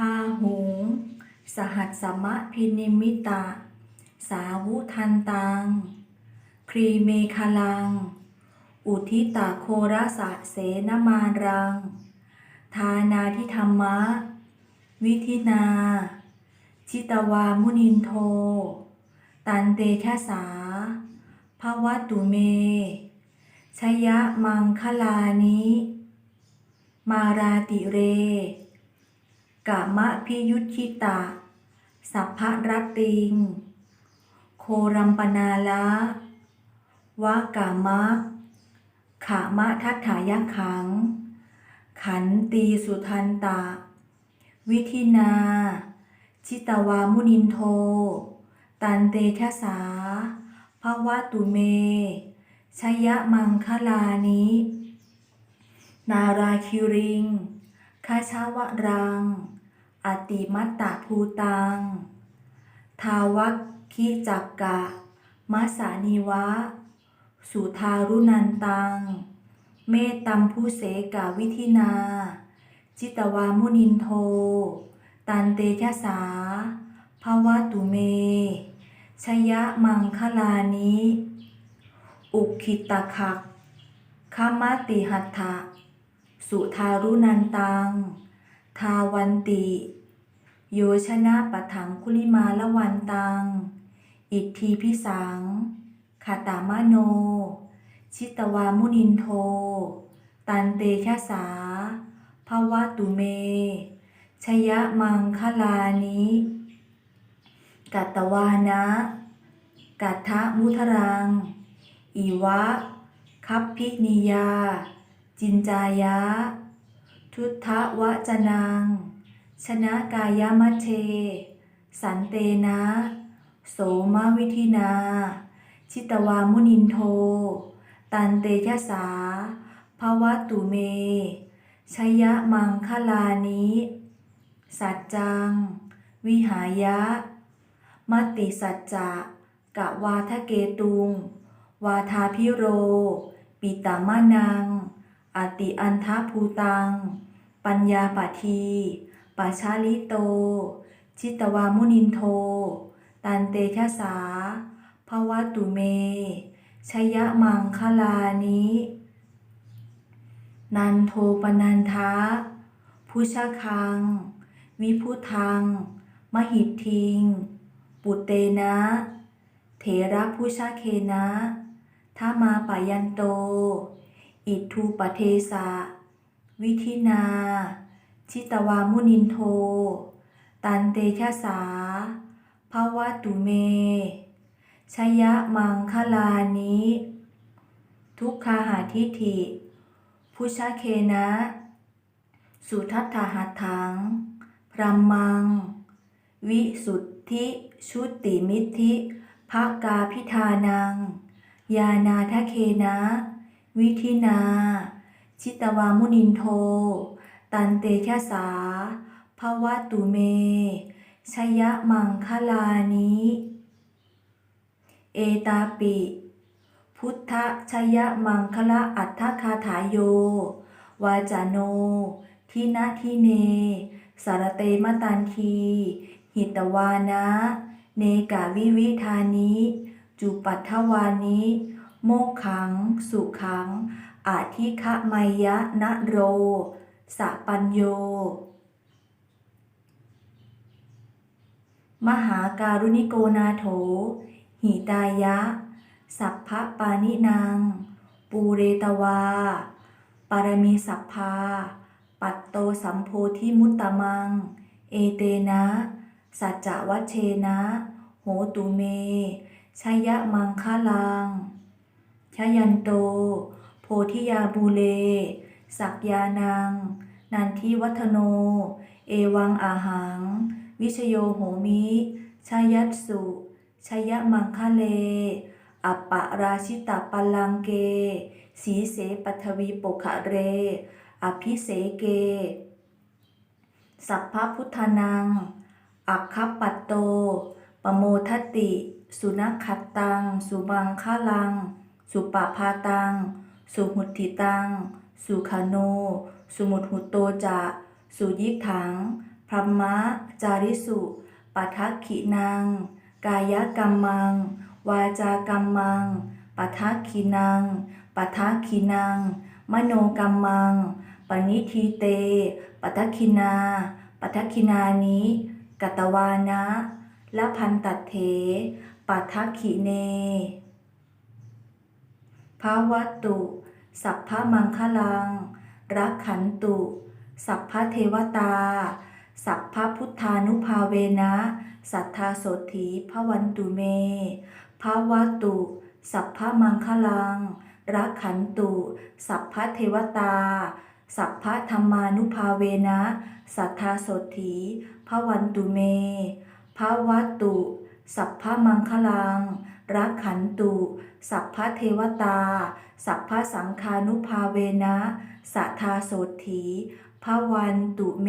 พาหุง สหัสสมะพินิมิตะ สาวุทันตัง ครีเมคลัง อุทิตาโครสะเสนมารัง ทานาทิธรรมะ วิธินา ชิตวามุนินโท ตันเตแคสาภวตุเม ชยะมังคลานิ มาราติเร กามะพิยุทธิตะสัพพะรตติง โครัมปนาละวากามะขามะทัตถายขัง ขันตีสุทันตะวิธินา ชิตวามุนินโท ตันเตชะสาภวตุเม ชยะมังคลานินาราคิริงคาชาวะรัง อติมัตตะภูตัง ทาวัคคิจักกะมัสานิวะ สุทารุนันตัง เมตตัมผู้เสกาวิธินา จิตวามุนินโท ตันเตชะสาภาวตุเม ชยะมังคลานิอุคิตะคักขมาติหัตถะ สุทารุนันตัง ทาวันติ โยชนะปะถังคุลิมาละวันตัง อิทธีพิสังขาตามโน ชิตวามุนินโท ตันเตชะสาภวตุเม ชยะมังคลานิกัตตวานะ กัตทะมุทรัง อีวะ คัพพินิยา จินจายะ ทุทธวจนัง ชนะกายมัชเช สันเตนะ โสมาวิธินา ชิตวามุนินโท ตันเตชะสาภวตุเม ชยะมังคลานิสัจจัง วิหายะ มติสัจจะกะวาทะเกตุง วาทาพิโร ปิตามานัง อติอันทาภูตัง ปัญญาปที ปัชาลิโต ชิตวามุนินโท ตันเตชะสาภวตุเม ชยะมังคลานินันโทปนันทะพุชคัง วิพุทัง มหิททิง ปุตเตนะ เถระผู้ชาเคนะทามาปายันโต อิทูปเทสะ วิธินา ชิตวามุนินโท ตันเตชะสาภาวะตุเม ชยะมังคลานิทุกขาหาทิฐิผู้ชาเคนะ สุทัตถาหัตถัง พรัมมัง วิสุทธิชุติมิธิภาคาพิธานัง ยานาทะเคนะ วิธินา ชิตวามุนินโท ตันเตชะสาภวตุเม ชยะมังคลานิเอตาปิ พุทธชยะมังคละอัฏฐคาถายโย วาจาโน ทินาทิเน สารเตมตันที หิตวานะ เนกาวิวิธานิ จุปัทวานิ โมขัง สุขังอาทิคะไมยะนะโร สปัญโย มหาการุณิโกนาโถ หิตายะ สัพพะปานินางปูเรตวา ปารมีสัพพา ปัตโตสัมโพธิมุตตมัง เอเตนะ สัจจวัชเชนะ โหตุเม ชยะมังคลัง ชยันโต โพธิยาบูเล สักยานัง นันทิวัฒโน เอวังอาหัง วิชโยโหมิชยัตสุชยะมังคะเล อัปปะราชิตาปลังเก สีเสปัทวีปกะเร อภิเสเก สัพพพุทธานัง อัคคปัตโต ปโมทติ สุนัขขัตตัง สุบังคะลัง สุปปพาตัง สุหุติตัง สุขโน สุมุหุโตจะ สุยิกถัง พรหมจาริสุ ปัทักขินังกายกรรมัง วาจากรรมัง ปัทักขินังปัทักขินังมโนกรรมัง ปณิทีเต ปัทักขินา ปัทักขินานิกตวานะละพันตัดเถ ปัทักขิเนภาวัตตุ สัพพะมังคลัง รักขันตุ สัพพะเทวตา สัพพะพุทธานุภาเวนะ สัทธาโสถีพระวันตุเมภาวัตตุ สัพพะมังคลัง รักขันตุ สัพพะเทวตา สัพพะธรรมานุภาเวนะ สัทธาโสถีพระวันตุเมภาวัตตุ สัพพะมังคลัง รักขันตุ สัพพะเทวตา สัพพสังคานุภาเวนะ สัทธาโสถีพวันตุเม